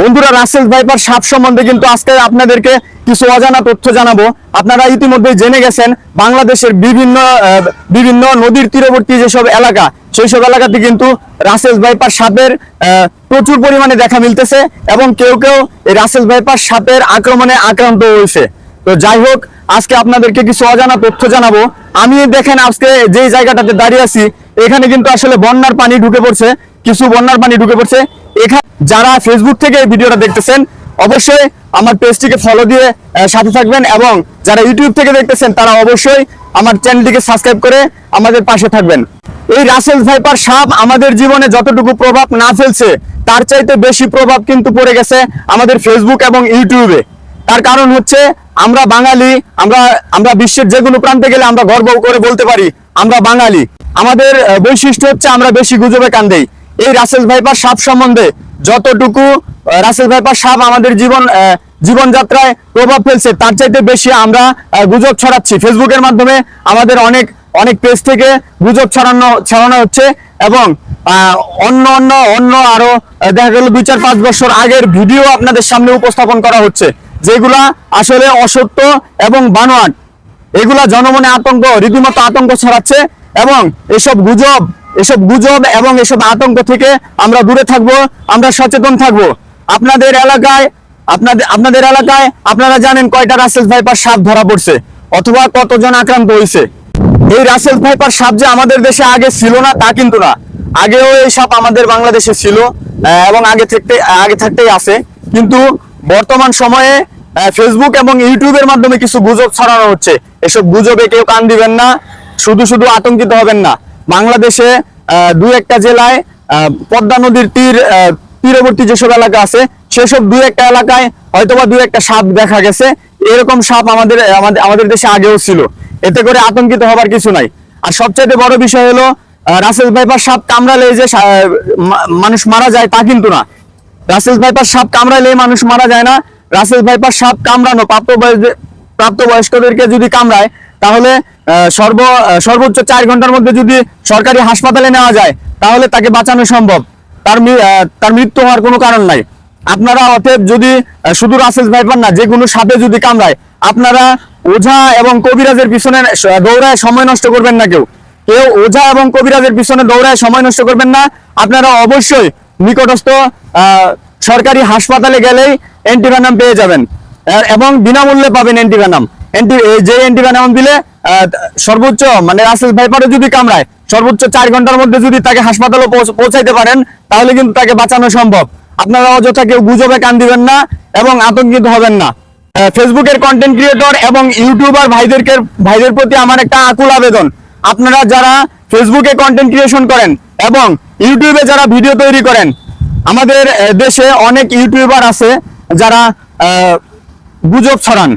বন্ধুরা Russell viper সাপ সম্বন্ধে কিন্তু আজকে আপনাদেরকে কিছু অজানা তথ্য জানাব। আপনারা ইতিমধ্যে জেনে গেছেন, বাংলাদেশের বিভিন্ন বিভিন্ন নদীর তীরবর্তী যেসব এলাকা, সেই সব এলাকাতে কিন্তু রাসেল ভাইপার সাপের প্রচুর পরিমাণে দেখা মিলতেছে এবং কেউ কেউ এই রাসেল ভাইপার সাপের আক্রমণে আক্রান্ত হয়েছে। তো যাই হোক, আজকে আপনাদেরকে কিছু অজানা তথ্য জানাব। আমি দেখেন আজকে যেই জায়গাটাতে দাঁড়িয়ে আছি, এখানে কিন্তু আসলে বন্যার পানি ঢুকে পড়ছে, কিছু বন্যার পানি ঢুকে পড়ছে। এখানে যারা ফেসবুক থেকে এই ভিডিওটা দেখতেছেন, অবশ্যই আমার পেজটিকে ফলো দিয়ে সাথে থাকবেন এবং যারা ইউটিউব থেকে দেখতেছেন, তারা অবশ্যই আমার চ্যানেলটিকে সাবস্ক্রাইব করে আমাদের পাশে থাকবেন। এই রাসেল ভাইপার সাপ আমাদের জীবনে যতটুকু প্রভাব না ফেলছে, তার চাইতে বেশি প্রভাব কিন্তু পড়ে গেছে আমাদের ফেসবুক এবং ইউটিউবে তার কারণ হচ্ছে, আমরা বাঙালি, আমরা আমরা বিশ্বের যে কোনো প্রান্তে গেলে আমরা গর্ব করে বলতে পারি, আমরা বাঙালি। আমাদের বৈশিষ্ট্য হচ্ছে আমরা বেশি গুজবে কান দেই। এই রাসেল ভাইপার সাপ সম্বন্ধে যতটুকু রাসেল ভাইপার সাপ আমাদের জীবন জীবনযাত্রায় প্রভাব ফেলছে, তার চাইতে বেশি আমরা গুজব ছড়াচ্ছি। ফেসবুকের মাধ্যমে আমাদের অনেক অনেক পেজ থেকে গুজব ছড়ানো ছড়ানো হচ্ছে এবং অন্য অন্য অন্য আরও দেখা গেল দুই চার, পাঁচ বছর আগের ভিডিও আপনাদের সামনে উপস্থাপন করা হচ্ছে, যেগুলা আসলে অসত্য এবং বানোয়াট। এগুলা জনমনে আতঙ্ক, রীতিমতো আতঙ্ক ছড়াচ্ছে এবং এসব গুজব এসব গুজব এবং এসব আতঙ্ক থেকে আমরা দূরে থাকব, আমরা সচেতন থাকব। আপনাদের এলাকায়, আপনাদের আপনাদের এলাকায় আপনারা জানেন কয়টা রাসেল ভাইপার সাপ ধরা পড়ছে অথবা কতজন আক্রান্ত হয়েছে। এই রাসেল ভাইপার সাপ যে আমাদের দেশে আগে ছিল না, তা কিন্তু না। আগেও এই সাপ আমাদের বাংলাদেশে ছিল এবং আগে থাকতে, আগে থাকতেই আছে। কিন্তু বর্তমান সময়ে ফেসবুক এবং ইউটিউবের মাধ্যমে কিছু গুজব ছড়ানো হচ্ছে। এসব গুজবে কেউ কান দিবেন না, শুধু শুধু আতঙ্কিত হবেন না। বাংলাদেশে দু একটা জেলায় পদ্মা নদীর তীর তীরবর্তী যেসব এলাকা আছে, সেসব দুই একটা এলাকায় হয়তোবা দুই একটা সাপ দেখা গেছে। এরকম সাপ আমাদের আমাদের দেশে আগেও ছিল। এতে করে আতঙ্কিত হবার কিছু নাই। আর সবচাইতে বড় বিষয় হলো রাসেল ভাইপার সাপ কামড়ালে যে মানুষ মারা যায় তা কিন্তু না। রাসেল ভাইপার সাপ কামড়ালে মানুষ মারা যায় না। রাসেল ভাইপার সাপ কামড়ানো প্রাপ্তবয়স্ক প্রাপ্তবয়স্কদেরকে যদি কামড়ায়, তাহলে সর্ব সর্বোচ্চ চার ঘণ্টার মধ্যে যদি সরকারি হাসপাতালে নেওয়া যায়, তাহলে তাকে বাঁচানো সম্ভব। তার তার মৃত্যু হওয়ার কোনো কারণ নাই। আপনারা অতএব যদি শুধু রাসেল ভাইপার না, যে কোনো সাপে যদি কামড়ায়, আপনারা ওঝা এবং কবিরাজের পিছনে দৌড়ায় সময় নষ্ট করবেন না কেউ। কেউ ওঝা এবং কবিরাজের পিছনে দৌড়ায় সময় নষ্ট করবেন না। আপনারা অবশ্যই নিকটস্থ সরকারি হাসপাতালে গেলেই অ্যান্টিভেনাম পেয়ে যাবেন। এবং বিনামূল্যে পাবেন অ্যান্টিভেনাম অ্যান্টি যে অ্যান্টিভেনাম দিলে সর্বোচ্চ মানে রাসেল ভাইপারও যদি কামড়ায়, সর্বোচ্চ চার ঘণ্টার মধ্যে যদি তাকে হাসপাতালে পৌঁছাইতে পারেন, তাহলে কিন্তু তাকে বাঁচানো সম্ভব। আপনারা অযথা কেউ গুজবে কান দিবেন না এবং আতঙ্কিত হবেন না। ফেসবুকের কন্টেন্ট ক্রিয়েটর এবং ইউটিউবার ভাইদেরকে, ভাইদের প্রতি আমার একটা আকুল আবেদন। আপনারা যারা ফেসবুকে কন্টেন্ট ক্রিয়েশন করেন এবং ইউটিউবে যারা ভিডিও তৈরি করেন, আমাদের দেশে অনেক ইউটিউবার আছে যারা গুজব ছড়ান।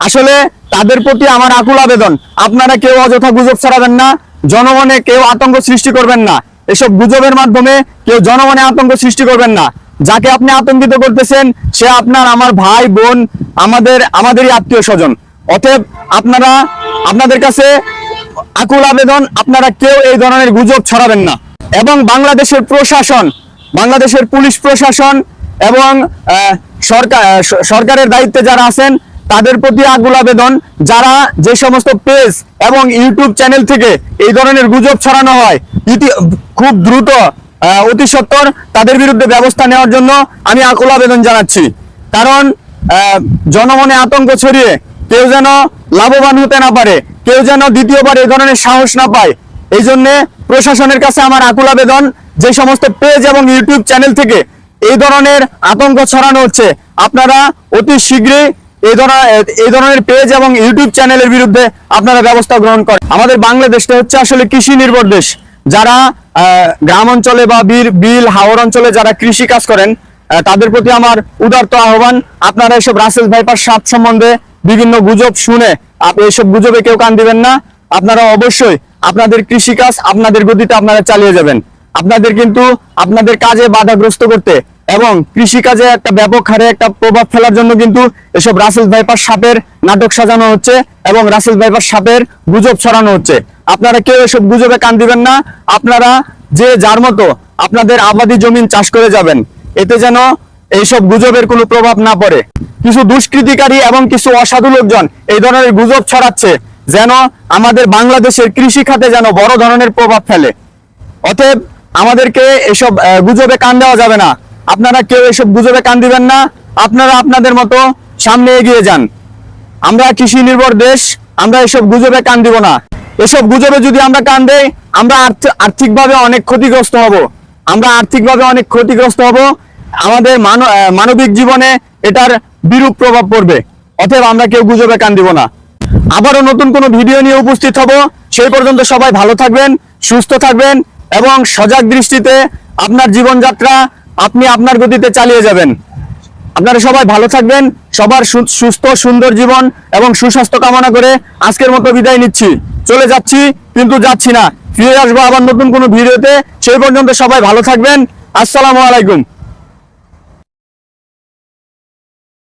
আসলে তাদের প্রতি আমার আকুল আবেদন। আপনারা কেউ অযথা গুজব ছড়াবেন না, জনমনে কেউ আতঙ্ক সৃষ্টি করবেন না। এসব গুজবের মাধ্যমে কেউ জনমনে আতঙ্ক সৃষ্টি করবেন না। যাকে আপনি আতঙ্কিত করতেছেন, সে আপনার আমার ভাই, বোন, আমাদের, আমাদেরই আত্মীয় স্বজন। অতএব আপনারা, আপনাদের কাছে আকুল আবেদন, আপনারা কেউ এই ধরনের গুজব ছড়াবেন না। এবং বাংলাদেশের প্রশাসন, বাংলাদেশের পুলিশ প্রশাসন এবং সরকার সরকারের দায়িত্বে যারা আছেন, তাদের প্রতি আকুল আবেদন। যারা যে সমস্ত পেজ এবং ইউটিউব চ্যানেল থেকে এই ধরনের গুজব ছড়ানো হয় খুব দ্রুত অতি সত্বর তাদের বিরুদ্ধে ব্যবস্থা নেওয়ার জন্য আমি আকুল আবেদন জানাচ্ছি। কারণ জনমনে আতঙ্ক ছড়িয়ে কেউ যেন লাভবান হতে না পারে, কেউ যেন দ্বিতীয়বার এই ধরনের সাহস না পায়। এই জন্যে প্রশাসনের কাছে আমার আকুল আবেদন, যে সমস্ত পেজ এবং ইউটিউব চ্যানেল থেকে এই ধরনের আতঙ্ক ছড়ানো হচ্ছে। আপনারা অতি শীঘ্রই এই ধরনের এই ধরনের পেজ এবং ইউটিউব চ্যানেলের বিরুদ্ধে আপনারা ব্যবস্থা গ্রহণ করেন। আমাদের বাংলাদেশটা হচ্ছে আসলে কৃষি নির্ভর দেশ। যারা গ্রাম অঞ্চলে বা বীর, বিল, হাওর অঞ্চলে যারা কৃষি কাজ করেন তাদের প্রতি আমার উদারত আহ্বান। আপনারা এসব রাসেল ভাইপার সাপ সম্বন্ধে বিভিন্ন গুজব শুনে এইসব গুজবে কেউ কান দিবেন না। আপনারা অবশ্যই আপনাদের কৃষিকাজ আপনাদের গতিতে আপনারা চালিয়ে যাবেন। আপনাদের কিন্তু আপনাদের কাজে বাধাগ্রস্ত করতে এবং কৃষিকাজে একটা ব্যাপক হারে একটা প্রভাব ফেলার জন্য কিন্তু এসব রাসেল ভাইপার সাপের নাটক সাজানো হচ্ছে এবং রাসেল ভাইপার সাপের গুজব ছড়ানো হচ্ছে। আপনারা কেউ এসব গুজবে কান দিবেন না। আপনারা যে যার মতো আপনাদের আবাদি জমিন চাষ করে যাবেন। এতে যেন এইসব গুজবের কোনো প্রভাব না পড়ে। কিছু দুষ্কৃতিকারী এবং কিছু অসাধু লোকজন এই ধরনের গুজব ছড়াচ্ছে যেন আমাদের বাংলাদেশের কৃষি খাতে যেন বড় ধরনের প্রভাব ফেলে। অতএব আমাদেরকে এসব গুজবে কান দেওয়া যাবে না। আপনারা কেউ এসব গুজবে কান দিবেন না, আপনারা আপনাদের মতো সামনে এগিয়ে যান। আমরা কৃষি নির্ভর দেশ, আমরা এসব গুজবে কান দিব না। এসব গুজবে যদি আমরা কান দেই, আমরা আর্থ- আর্থিকভাবে অনেক ক্ষতিগ্রস্ত হব। আমরা আর্থিকভাবে অনেক ক্ষতিগ্রস্ত হব। আমাদের মানবিক জীবনে এটার বিরূপ প্রভাব পড়বে। অতএব আমরা কেউ গুজবে কান দিব না। আবারও নতুন কোনো ভিডিও নিয়ে উপস্থিত হব। সেই পর্যন্ত সবাই ভালো থাকবেন, সুস্থ থাকবেন এবং সজাগ দৃষ্টিতে আপনার জীবনযাত্রা আপনি আপনার গতিতে চালিয়ে যাবেন। আপনারা সবাই ভালো থাকবেন, সবার সুস্থ, সুন্দর জীবন এবং সুস্বাস্থ্য কামনা করে আজকের মতো বিদায় নিচ্ছি। চলে যাচ্ছি, কিন্তু যাচ্ছি না। ফিরে আসব আবার নতুন কোনো ভিডিওতে। সেই পর্যন্ত সবাই ভালো থাকবেন। আসসালামু আলাইকুম।